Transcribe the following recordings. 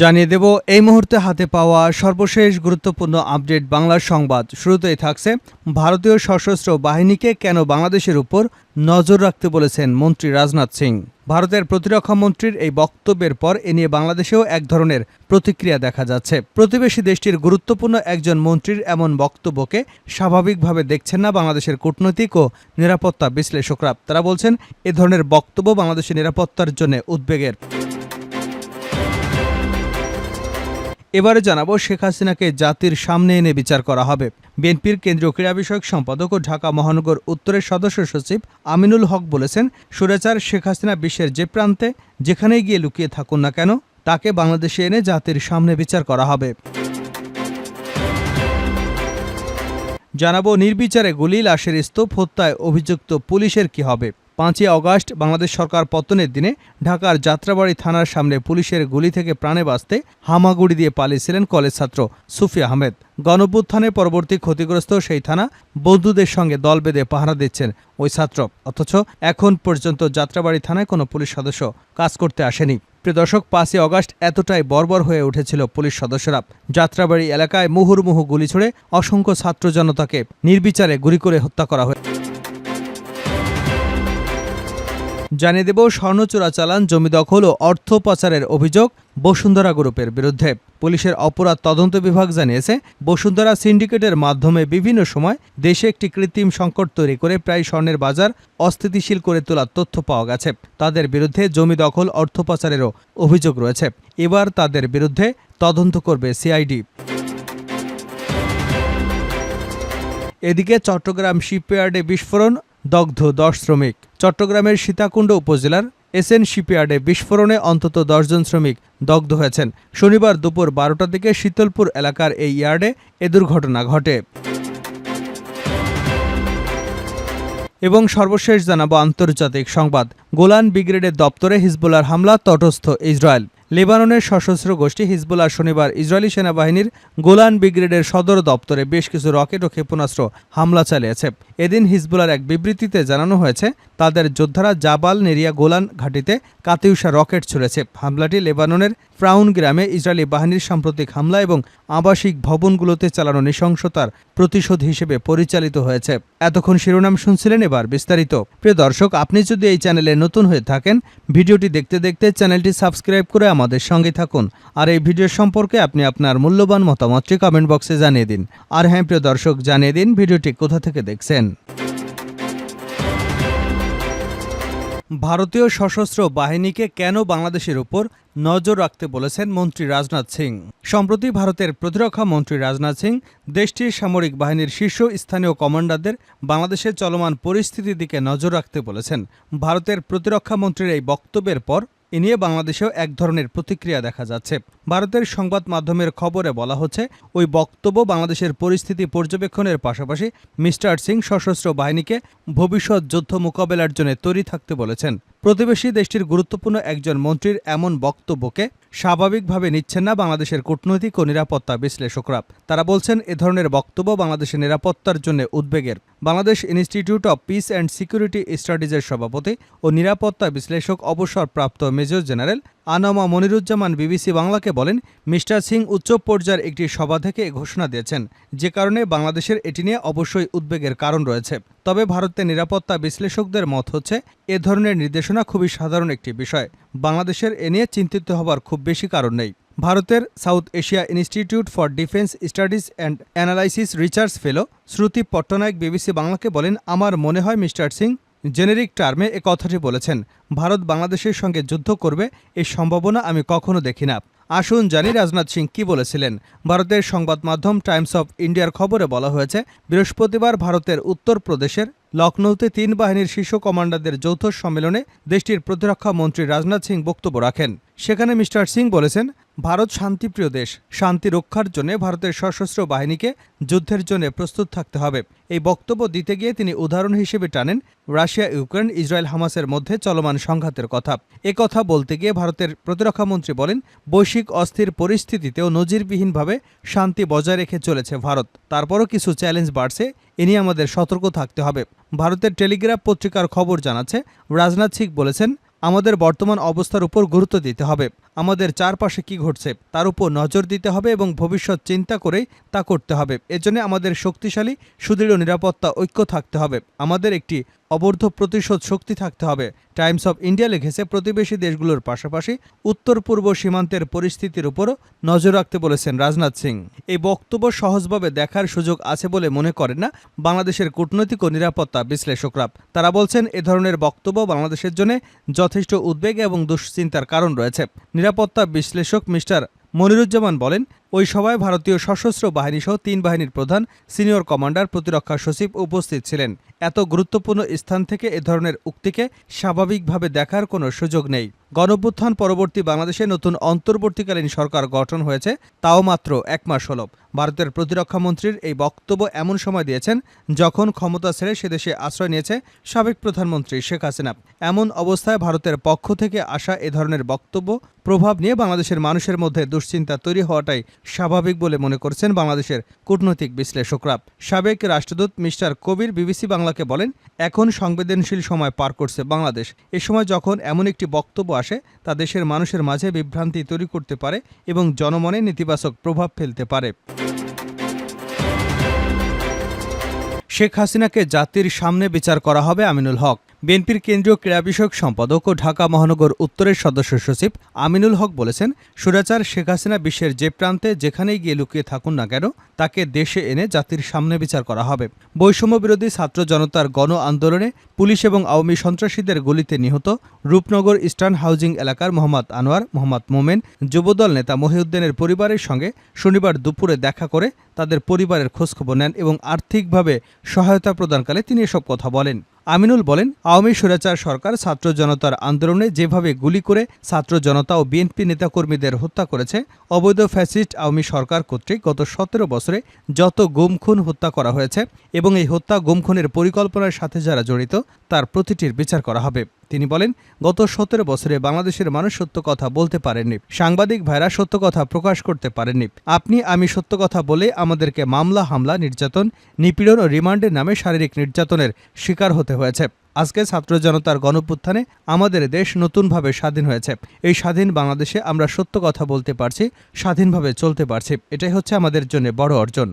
জানিয়ে দেব, এই মুহূর্তে হাতে পাওয়া সর্বশেষ গুরুত্বপূর্ণ আপডেট বাংলা সংবাদ। শুরুতেই থাকছে ভারতীয় সশস্ত্র বাহিনীকে কেন বাংলাদেশের উপর নজর রাখতে বলেছেন মন্ত্রী রাজনাথ সিং? ভারতের প্রতিরক্ষা মন্ত্রীর এই বক্তব্যের পর এ নিয়ে বাংলাদেশেও এক ধরনের প্রতিক্রিয়া দেখা যাচ্ছে। প্রতিবেশী দেশটির গুরুত্বপূর্ণ একজন মন্ত্রীর এমন বক্তব্যকে স্বাভাবিকভাবে দেখছেন না বাংলাদেশের কূটনৈতিক ও নিরাপত্তা বিশ্লেষকরা। তারা বলছেন, এ ধরনের বক্তব্য বাংলাদেশের নিরাপত্তার জন্য উদ্বেগের। এবারে জানাব শেখ হাসিনাকে জাতির সামনে এনে বিচার করা হবে। বিএনপির কেন্দ্রীয় ক্রীড়া বিষয়ক সম্পাদক ও ঢাকা মহানগর উত্তরের সদস্য সচিব আমিনুল হক বলেছেন, সুরেচার শেখ হাসিনা বিশ্বের যে প্রান্তে, যেখানেই গিয়ে লুকিয়ে থাকুন না কেন, তাকে বাংলাদেশে এনে জাতির সামনে বিচার করা হবে। জানাব নির্বিচারে গুলি লাশের স্তূপ হত্যায় অভিযুক্ত পুলিশের কি হবে। পাঁচই অগাস্ট বাংলাদেশ সরকার পতনের দিনে ঢাকার যাত্রাবাড়ি থানার সামনে পুলিশের গুলি থেকে প্রাণে বাঁচতে হামাগুড়ি দিয়ে পালিয়েছিলেন কলেজ ছাত্র সুফি আহমেদ। গণভ্যুত্থানের পরবর্তী ক্ষতিগ্রস্ত সেই থানা বন্ধুদের সঙ্গে দল বেঁধে পাহারা দিচ্ছেন ওই ছাত্র। অথচ এখন পর্যন্ত যাত্রাবাড়ি থানায় কোনো পুলিশ সদস্য কাজ করতে আসেনি। প্রিয় দর্শক, পাঁচই অগাস্ট এতটাই বর্বর হয়ে উঠেছিল পুলিশ সদস্যরা। যাত্রাবাড়ি এলাকায় মুহুর্মুহু গুলি ছুড়ে অসংখ্য ছাত্র জনতাকে নির্বিচারে গুলি করে হত্যা করা হয় জানিয়ে দেব, স্বর্ণ চোরাচালান জমি দখল ও অর্থ পাচারের অভিযোগ বসুন্ধরা গ্রুপের বিরুদ্ধে। পুলিশের অপরাধ তদন্ত বিভাগ জানিয়েছে, বসুন্ধরা সিন্ডিকেটের মাধ্যমে বিভিন্ন সময় দেশে একটি কৃত্রিম সংকট তৈরি করে প্রায় স্বর্ণের বাজার অস্থিতিশীল করে তোলার তথ্য পাওয়া গেছে। তাদের বিরুদ্ধে জমি দখল, অর্থ পাচারেরও অভিযোগ রয়েছে। এবার তাদের বিরুদ্ধে তদন্ত করবে সিআইডি। এদিকে চট্টগ্রাম শিপইয়ার্ডে বিস্ফোরণ দগ্ধ দশ শ্রমিক। চট্টগ্রামের সীতাকুণ্ড উপজেলার এসএন শিপইয়ার্ডে বিস্ফোরণে অন্তত দশজন শ্রমিক দগ্ধ হয়েছেন। শনিবার দুপুর বারোটার দিকে শীতলপুর এলাকার এই ইয়ার্ডে এ দুর্ঘটনা ঘটে। এবং সর্বশেষ জানাব আন্তর্জাতিক সংবাদ। গোলান ব্রিগেডের দপ্তরে হিজবুলার হামলা, তটস্থ ইসরায়েল। লেবাননের সশস্ত্র গোষ্ঠী হিজবুল্লাহ শনিবার ইসরায়েলি সেনাবাহিনীর গোলান ব্রিগেডের সদর দপ্তরে বেশ কিছু রকেট ও ক্ষেপণাস্ত্র হামলা চালিয়েছে। এদিন হিজবুলার এক বিবৃতিতে জানানো হয়েছে, তাদের যোদ্ধারা জাবাল নেরিয়া গোলান ঘাটিতে কাতিউষা রকেট ছুড়েছে। হামলাটি লেবাননের ফ্রাউন গ্রামে ইসরায়েলি বাহিনীর সাম্প্রতিক হামলা এবং আবাসিক ভবনগুলোতে চালানো নৃশংসতার প্রতিশোধ হিসেবে পরিচালিত হয়েছে। এতক্ষণ শিরোনাম শুনছিলেন এবার বিস্তারিত। প্রিয় দর্শক, আপনি যদি এই চ্যানেলে নতুন হয়ে থাকেন, ভিডিওটি দেখতে দেখতে চ্যানেলটি সাবস্ক্রাইব করে আমাদের সঙ্গে থাকুন। আর এই ভিডিও সম্পর্কে আপনি আপনার মূল্যবান মতামতটি কমেন্ট বক্সে জানিয়ে দিন। আর হ্যাঁ প্রিয় দর্শক, জানিয়ে দিন ভিডিওটি কোথা থেকে দেখছেন। ভারতীয় সশস্ত্র বাহিনীকে কেন বাংলাদেশের উপর নজর রাখতে বলেছেন মন্ত্রী রাজনাথ সিং? সম্প্রতি ভারতের প্রতিরক্ষা মন্ত্রী রাজনাথ সিং দেশটির সামরিক বাহিনীর শীর্ষ স্থানীয় কমান্ডারদের বাংলাদেশের চলমান পরিস্থিতির দিকে নজর রাখতে বলেছেন। ভারতের প্রতিরক্ষা মন্ত্রীর এই বক্তব্যের পর এ নিয়ে বাংলাদেশেও এক ধরনের প্রতিক্রিয়া দেখা যাচ্ছে। ভারতের সংবাদ মাধ্যমের খবরে বলা হচ্ছে, ওই বক্তব্য বাংলাদেশের পরিস্থিতি পর্যবেক্ষণের পাশাপাশি মিস্টার সিং সশস্ত্র বাহিনীকে ভবিষ্যৎ যুদ্ধ মোকাবেলার জন্য তৈরি থাকতে বলেছেন। প্রতিবেশী দেশটির গুরুত্বপূর্ণ একজন মন্ত্রীর এমন বক্তব্যকে স্বাভাবিকভাবে নিচ্ছেন না বাংলাদেশের কূটনৈতিক ও নিরাপত্তা বিশ্লেষকরা। তারা বলছেন, এ ধরনের বক্তব্য বাংলাদেশের নিরাপত্তার জন্য উদ্বেগের। Bangladesh institute of peace and security স্টাডিজের সভাপতি ও নিরাপত্তা বিশ্লেষক অবসরপ্রাপ্ত major general ANM Muniruzzaman BBC বাংলাকে বলেন, মিস্টার সিং উচ্চ পর্যায়ের একটি সভা থেকে ঘোষণা দিয়েছেন। যে কারণে বাংলাদেশের এটি নিয়ে অবশ্যই উদ্বেগের কারণ রয়েছে। তবে ভারতের নিরাপত্তা বিশ্লেষকদের মত হচ্ছে, এ ধরনের নির্দেশনা খুবই সাধারণ একটি বিষয়। বাংলাদেশের এ নিয়ে চিন্তিত হবার খুব বেশি কারণ নেই। ভারতের South Asia institute for defence studies and analysis research fellow Shruti Pattanaik BBC বাংলাকে বলেন, আমার মনে হয় মিস্টার সিং জেনেরিক টার্মে এ কথাটি বলেছেন, ভারত বাংলাদেশের সঙ্গে যুদ্ধ করবে এই সম্ভাবনা আমি কখনো দেখি না। আসুন জানি রাজনাথ সিং কি বলেছিলেন। ভারতের সংবাদ মাধ্যম টাইমস অফ ইন্ডিয়ার খবরে বলা হয়েছে, বৃহস্পতিবার ভারতের উত্তরপ্রদেশের লখনৌতে তিন বাহিনীর শীর্ষ কমান্ডারদের যৌথ সম্মেলনে দেশটির প্রতিরক্ষা মন্ত্রী রাজনাথ সিং বক্তব্য রাখেন। সেখানে মিস্টার সিং বলেছেন ভারত শান্তিপ্রিয় দেশ, শান্তি রক্ষার জন্য ভারতের সশস্ত্র বাহিনীকে যুদ্ধের জন্য প্রস্তুত থাকতে হবে। এই বক্তব্য দিতে গিয়ে তিনি উদাহরণ হিসেবে টানেন রাশিয়া, ইউক্রেন, ইসরায়েল, হামাসের মধ্যে চলমান সংঘাতের কথা। এ কথা বলতে গিয়ে ভারতের প্রতিরক্ষামন্ত্রী বলেন, বৈশ্বিক অস্থির পরিস্থিতিতেও নজিরবিহীনভাবে শান্তি বজায় রেখে চলেছে ভারত। তারপরও কিছু চ্যালেঞ্জ বাড়ছে, এ নিয়ে আমাদের সতর্ক থাকতে হবে। ভারতের টেলিগ্রাফ পত্রিকার খবর জানাচ্ছে, রাজনাথ সিং বলেছেন আমাদের বর্তমান অবস্থার উপর গুরুত্ব দিতে হবে। আমাদের চারপাশে কি ঘটছে, তার উপর নজর দিতে হবে এবং ভবিষ্যৎ চিন্তা করেই তা করতে হবে। এজন্য আমাদের শক্তিশালী, সুদৃঢ় নিরাপত্তা ঐক্য থাকতে হবে। আমাদের একটি অবর্ধ প্রতিশোধ শক্তি থাকতে হবে। টাইমস অফ ইন্ডিয়া লিখেছে, প্রতিবেশী দেশগুলোর পাশাপাশি উত্তর পূর্ব সীমান্তের পরিস্থিতির উপরও নজর রাখতে বলেছেন রাজনাথ সিং। এই বক্তব্য সহজভাবে দেখার সুযোগ আছে বলে মনে করেন না বাংলাদেশের কূটনৈতিক ও নিরাপত্তা বিশ্লেষকরা। তারা বলছেন, এ ধরনের বক্তব্য বাংলাদেশের জন্য যথেষ্ট উদ্বেগ এবং দুশ্চিন্তার কারণ রয়েছে। নিরাপত্তা বিশ্লেষক মিস্টার মনিরুজ্জামান বলেন ওই সভায় ভারতীয় সশস্ত্র বাহিনী সহ তিন বাহিনীর প্রধান, সিনিয়র কমান্ডার, প্রতিরক্ষা সচিব উপস্থিত ছিলেন। এত গুরুত্বপূর্ণ স্থান থেকে এ ধরনের উক্তিকে স্বাভাবিকভাবে দেখার কোনো সুযোগ নেই। গণভ্যুত্থান পরবর্তী বাংলাদেশে নতুন অন্তর্বর্তীকালীন সরকার গঠন হয়েছে, তাও মাত্র এক মাস হল। ভারতের প্রতিরক্ষা মন্ত্রীর এই বক্তব্য এমন সময় দিয়েছেন, যখন ক্ষমতা ছেড়ে সে দেশে আশ্রয় নিয়েছে সাবেক প্রধানমন্ত্রী শেখ হাসিনা। এমন অবস্থায় ভারতের পক্ষ থেকে আসা এ ধরনের বক্তব্য, প্রভাব নিয়ে বাংলাদেশের মানুষের মধ্যে দুশ্চিন্তা তৈরি হওয়াটাই স্বাভাবিক বলে মনে করছেন বাংলাদেশের কূটনৈতিক বিশ্লেষকরা। সাবেক রাষ্ট্রদূত মিস্টার কবির বিবিসি বাংলাকে বলেন, এখন সংবেদনশীল সময় পার করছে বাংলাদেশ। এ সময় যখন এমন একটি বক্তব্য আসে, তা দেশের মানুষের মাঝে বিভ্রান্তি তৈরি করতে পারে এবং জনমনে নেতিবাচক প্রভাব ফেলতে পারে। শেখ হাসিনাকে জাতির সামনে বিচার করা হবে আমিনুল হক। বিএনপির কেন্দ্রীয় ক্রীড়া বিষয়ক সম্পাদক ও ঢাকা মহানগর উত্তরের সদস্য সচিব আমিনুল হক বলেছেন, সুরাচার শেখ হাসিনা বিশ্বের যে প্রান্তে যেখানেই গিয়ে লুকিয়ে থাকুন না কেন, তাকে দেশে এনে জাতির সামনে বিচার করা হবে। বৈষম্য বিরোধী ছাত্র জনতার গণ আন্দোলনে পুলিশ এবং আওয়ামী সন্ত্রাসীদের গুলিতে নিহত রূপনগর ইস্টার্ন হাউজিং এলাকার মোহাম্মদ আনোয়ার, মোহাম্মদ মোমেন, যুবদল নেতা মহিউদ্দিনের পরিবারের সঙ্গে শনিবার দুপুরে দেখা করে তাদের পরিবারের খোঁজখবর নেন এবং আর্থিকভাবে সহায়তা প্রদানকালে তিনি এসব কথা বলেন। আমিনুল বলেন, আওয়ামী স্বৈরাচার সরকার ছাত্র জনতার আন্দোলনে যেভাবে গুলি করে ছাত্র জনতা ও বিএনপি নেতাকর্মীদের হত্যা করেছে, অবৈধ ফ্যাসিস্ট আওয়ামী সরকার কর্তৃক গত সতেরো বছরে যত গুম খুন হত্যা করা হয়েছে এবং এই হত্যা গুম খুনের পরিকল্পনার সাথে যারা জড়িত, তার প্রতিটির বিচার করা হবে। তিনি বলেন, গত সতেরো বছরে বাংলাদেশের মানুষ সত্য কথা বলতে পারেননি। সাংবাদিক ভাইরা সত্য কথা প্রকাশ করতে পারেননি। আপনি, আমি সত্য কথা বলে আমাদেরকে মামলা, হামলা, নির্যাতন, নিপীড়ন ও রিমান্ডের নামে শারীরিক নির্যাতনের শিকার হতে হয়েছে। আজকে ছাত্র জনতার গণপুত্থানে আমাদের দেশ নতুনভাবে স্বাধীন হয়েছে। এই স্বাধীন বাংলাদেশে আমরা সত্য কথা বলতে পারছি, স্বাধীনভাবে চলতে পারছি। এটাই হচ্ছে আমাদের জন্য বড় অর্জন।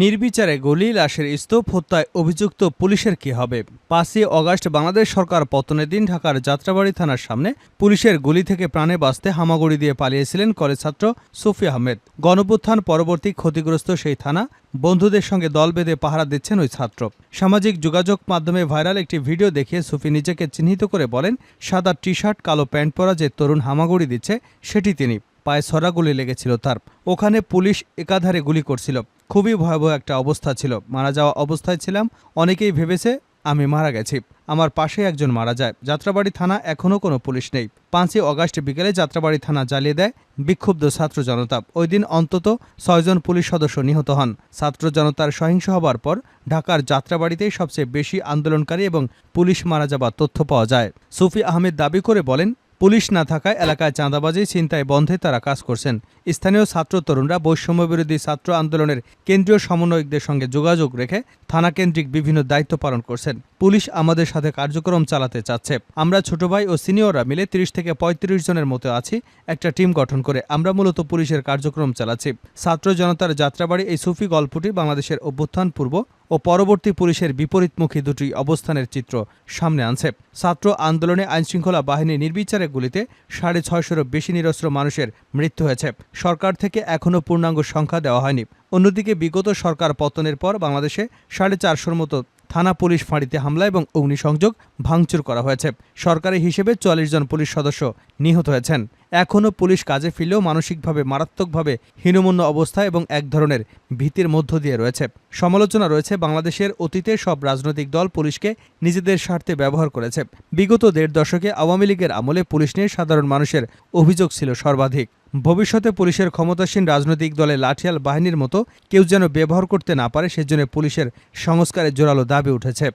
নির্বিচারে গলি লাশের স্তূপ হত্যায় অভিযুক্ত পুলিশের কি হবে? পাঁচই অগাস্ট বাংলাদেশ সরকার পতনের দিন ঢাকার যাত্রাবাড়ি থানার সামনে পুলিশের গুলি থেকে প্রাণে বাঁচতে হামাগুড়ি দিয়ে পালিয়েছিলেন কলেজ ছাত্র সুফি আহমেদ। গণপুত্থান পরবর্তী ক্ষতিগ্রস্ত সেই থানা। বন্ধুদের সঙ্গে দল বেঁধে পাহারা দিচ্ছেন ওই ছাত্র। সামাজিক যোগাযোগ মাধ্যমে ভাইরাল একটি ভিডিও দেখিয়ে সুফি নিজেকে চিহ্নিত করে বলেন, সাদা টি শার্ট কালো প্যান্ট পরা যে তরুণ হামাগুড়ি দিচ্ছে, সেটি তিনি। পায়ে ছড়া গুলি লেগেছিল তার। ওখানে পুলিশ একাধারে গুলি করছিল। খুবই ভয়াবহ একটা অবস্থা ছিল। মারা যাওয়া অবস্থায় ছিলাম, অনেকেই ভেবেছে আমি মারা গেছি। আমার পাশে একজন মারা যায়। যাত্রাবাড়ি থানা এখনও কোনো পুলিশ নেই। পাঁচই অগাস্ট বিকেলে যাত্রাবাড়ি থানা জ্বালিয়ে দেয় বিক্ষুব্ধ ছাত্র জনতা। ওই দিন অন্তত ছয়জন পুলিশ সদস্য নিহত হন। ছাত্র জনতার সহিংস হবার পর ঢাকার যাত্রাবাড়িতেই সবচেয়ে বেশি আন্দোলনকারী এবং পুলিশ মারা যাবার তথ্য পাওয়া যায়। সুফি আহমেদ দাবি করে বলেন পুলিশ না থাকায় এলাকায় চাঁদাবাজি, ছিনতাই বন্ধে তারা কাজ করছেন। স্থানীয় ছাত্র তরুণরা বৈষম্য বিরোধী ছাত্র আন্দোলনের কেন্দ্রীয় সমন্বয়কদের সঙ্গে যোগাযোগ রেখে থানা কেন্দ্রিক বিভিন্ন দায়িত্ব পালন করছেন। পুলিশ আমাদের সাথে কার্যক্রম চালাতে চাচ্ছে। আমরা ছোট ভাই ও সিনিয়ররা মিলে তিরিশ থেকে পঁয়ত্রিশ জনের মতো আছি। একটা টিম গঠন করে আমরা মূলত পুলিশের কার্যক্রম চালাচ্ছি। ছাত্র জনতার যাত্রাবাড়ি এই সুফি গল্পটি বাংলাদেশের অভ্যুত্থান পূর্ব ও পরবর্তী পুলিশের বিপরীতমুখী দুটি অবস্থানের চিত্র সামনে আনছে। ছাত্র আন্দোলনে আইনশৃঙ্খলা বাহিনী নির্বিচারে গুলিতে সাড়ে ছয়শোরও বেশি নিরস্ত্র মানুষের মৃত্যু হয়েছে। সরকার থেকে এখনও পূর্ণাঙ্গ সংখ্যা দেওয়া হয়নি। অন্যদিকে বিগত সরকার পতনের পর বাংলাদেশে সাড়ে চারশোর মতো থানা পুলিশ ফাঁড়িতে হামলা এবং অগ্নিসংযোগ ভাঙচুর করা হয়েছে। সরকারি হিসেবে চুয়াল্লিশ জন পুলিশ সদস্য নিহত হয়েছেন। এখনও পুলিশ কাজে ফিরলেও মানসিকভাবে, মারাত্মকভাবে হীনমন্য অবস্থা এবং এক ধরনের ভীতির মধ্য দিয়ে রয়েছে। সমালোচনা রয়েছে বাংলাদেশের অতীতে সব রাজনৈতিক দল পুলিশকে নিজেদের স্বার্থে ব্যবহার করেছে। বিগত দেড় দশকে আওয়ামী লীগের আমলে পুলিশ নিয়ে সাধারণ মানুষের অভিযোগ ছিল সর্বাধিক। ভবিষ্যতে পুলিশের ক্ষমতাসীন রাজনৈতিক দলে লাঠিয়াল বাহিনীর মতো কেউ যেন ব্যবহার করতে না পারে, সেজন্য পুলিশের সংস্কারের জোরালো দাবি উঠেছে।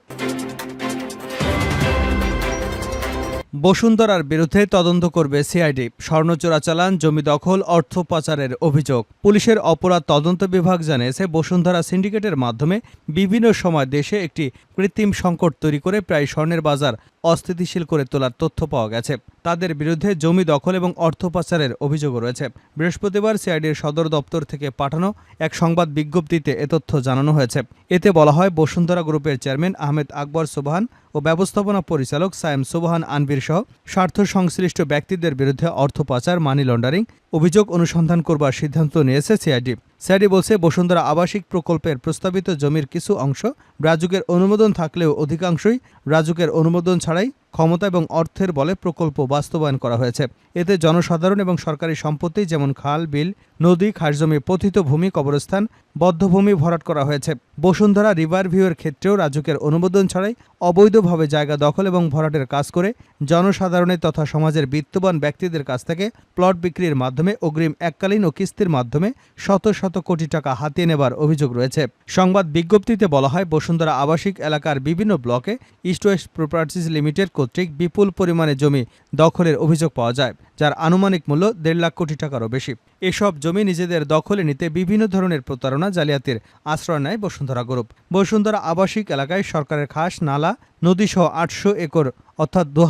বসুন্ধরার বিরুদ্ধে তদন্ত করবে সিআইডি। স্বর্ণ চোরাচালান জমি দখল, অর্থ পাচারের অভিযোগ। পুলিশের অপরাধ তদন্ত বিভাগ জানিয়েছে, বসুন্ধরা সিন্ডিকেটের মাধ্যমে বিভিন্ন সময় দেশে একটি কৃত্রিম সংকট তৈরি করে প্রায় স্বর্ণের বাজার অস্থিতিশীল করে তোলার তথ্য পাওয়া গেছে। তাদের বিরুদ্ধে জমি দখল এবং অর্থ পাচারের অভিযোগও রয়েছে। বৃহস্পতিবার সিআইডির সদর দপ্তর থেকে পাঠানো এক সংবাদ বিজ্ঞপ্তিতে এ তথ্য জানানো হয়েছে। এতে বলা হয়, বসুন্ধরা গ্রুপের চেয়ারম্যান আহমেদ আকবর সোবহান ও ব্যবস্থাপনা পরিচালক সায়েম সোবহান আনবির সহ স্বার্থ সংশ্লিষ্ট ব্যক্তিদের বিরুদ্ধে অর্থ পাচার মানি লন্ডারিং অভিযোগ অনুসন্ধান করবার সিদ্ধান্ত নিয়েছে সিআইডি। সিআইডি বলছে, বসুন্ধরা আবাসিক প্রকল্পের প্রস্তাবিত জমির কিছু অংশ রাজুকের অনুমোদন থাকলেও অধিকাংশই রাজুকের অনুমোদন ছাড়াই ক্ষমতা এবং অর্থের বলে প্রকল্প বাস্তবায়ন করা হয়েছে। এতে জনসাধারণ এবং সরকারি সম্পত্তি যেমন খাল, বিল, নদী, খাসজমি, পতিত ভূমি, কবরস্থান বদ্ধভূমি ভরাট করা হয়েছে। বসুন্ধরা রিভার ভিউয়ের ক্ষেত্রেও রাজুকের অনুমোদন ছাড়াই অবৈধভাবে জায়গা দখল এবং ভরাটের কাজ করে জনসাধারণের তথা সমাজের বিত্তবান ব্যক্তিদের কাছ থেকে প্লট বিক্রির মাধ্যমে অগ্রিম এককালীন ও কিস্তির মাধ্যমে শত শত কোটি টাকা হাতিয়ে নেবার অভিযোগ রয়েছে। সংবাদ বিজ্ঞপ্তিতে বলা হয়, বসুন্ধরা আবাসিক এলাকার বিভিন্ন ব্লকে ইস্ট ওয়েস্ট প্রপার্টিজ লিমিটেড কর্তৃক বিপুল পরিমাণে জমি দখলের অভিযোগ পাওয়া যায়, যার আনুমানিক মূল্য দেড় লাখ কোটি টাকারও বেশি। এসব জমি নিজেদের দখলে নিতে বিভিন্ন ধরনের প্রতারণা, জালিয়াতির আশ্রয় নেয় বসুন্ধরা গ্রুপ। বসুন্ধরা আবাসিক এলাকায় সরকারের খাস নালা, নদীসহ আটশো একর, অর্থাৎ দু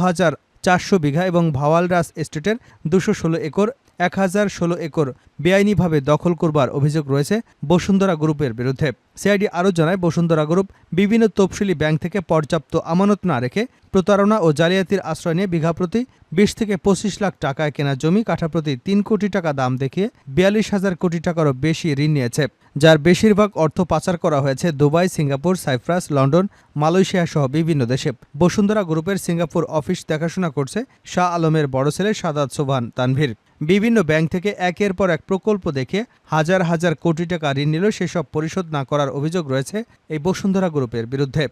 চারশো বিঘা এবং ভাওয়ালরাস এস্টেটের দুশো ষোলো একর এক হাজার ষোলো একর বেআইনিভাবে দখল করবার অভিযোগ রয়েছে বসুন্ধরা গ্রুপের বিরুদ্ধে। সিআইডি আরও জানায়, বসুন্ধরা গ্রুপ বিভিন্ন তফসিলি ব্যাংক থেকে পর্যাপ্ত আমানত না রেখে প্রতারণা ও জালিয়াতির আশ্রয় নিয়ে বিঘা প্রতি বিশ থেকে পঁচিশ লাখ টাকায় কেনা জমি কাঠা প্রতি তিন কোটি টাকা দাম দেখিয়ে বিয়াল্লিশ হাজার কোটি টাকারও বেশি ঋণ নিয়েছে। যার বেশিরভাগ অর্থ পাচার করা হয়েছে Dubai, Singapore, Cyprus, London, Malaysia সহ বিভিন্ন দেশে। বসুন্ধরা গ্রুপের সিঙ্গাপুর অফিস দেখাশোনা করছে শাহ আলমের বড় ছেলে সাদাত সোভান তানভীর। বিভিন্ন ব্যাংক থেকে একের পর এক প্রকল্প দেখে হাজার হাজার কোটি টাকা ঋণ নিল সেসব পরিশোধ না করার অভিযোগ রয়েছে এই বসুন্ধরা গ্রুপের বিরুদ্ধে।